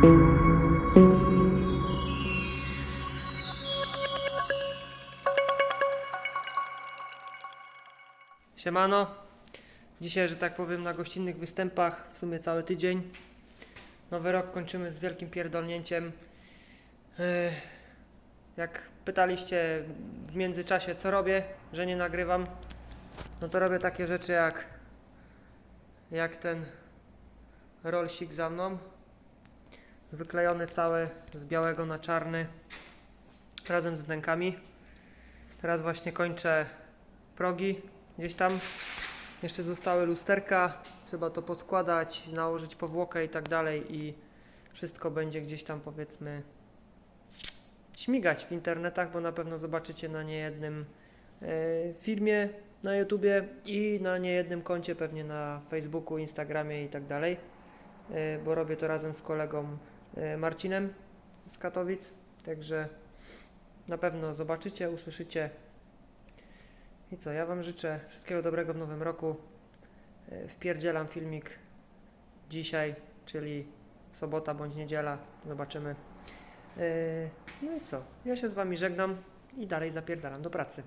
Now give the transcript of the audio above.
Siemano. Dzisiaj, że tak powiem, na gościnnych występach w sumie cały tydzień. Nowy rok kończymy z wielkim pierdolnięciem. Yy, jak pytaliście w międzyczasie, co robię, że nie nagrywam, no to robię takie rzeczy jak jak ten rolsik za mną. Wyklejony cały z białego na czarny razem z wnękami. Teraz właśnie kończę progi gdzieś tam. Jeszcze zostały lusterka, trzeba to poskładać, nałożyć powłokę i tak dalej i wszystko będzie gdzieś tam powiedzmy śmigać w internetach, bo na pewno zobaczycie na niejednym e, filmie na YouTubie i na niejednym koncie pewnie na Facebooku, Instagramie i tak dalej, e, bo robię to razem z kolegą E, Marcinem z Katowic. Także na pewno zobaczycie, usłyszycie. I co, ja Wam życzę wszystkiego dobrego w nowym roku. E, wpierdzielam filmik dzisiaj, czyli sobota bądź niedziela. Zobaczymy. E, no i co, ja się z Wami żegnam i dalej zapierdalam do pracy.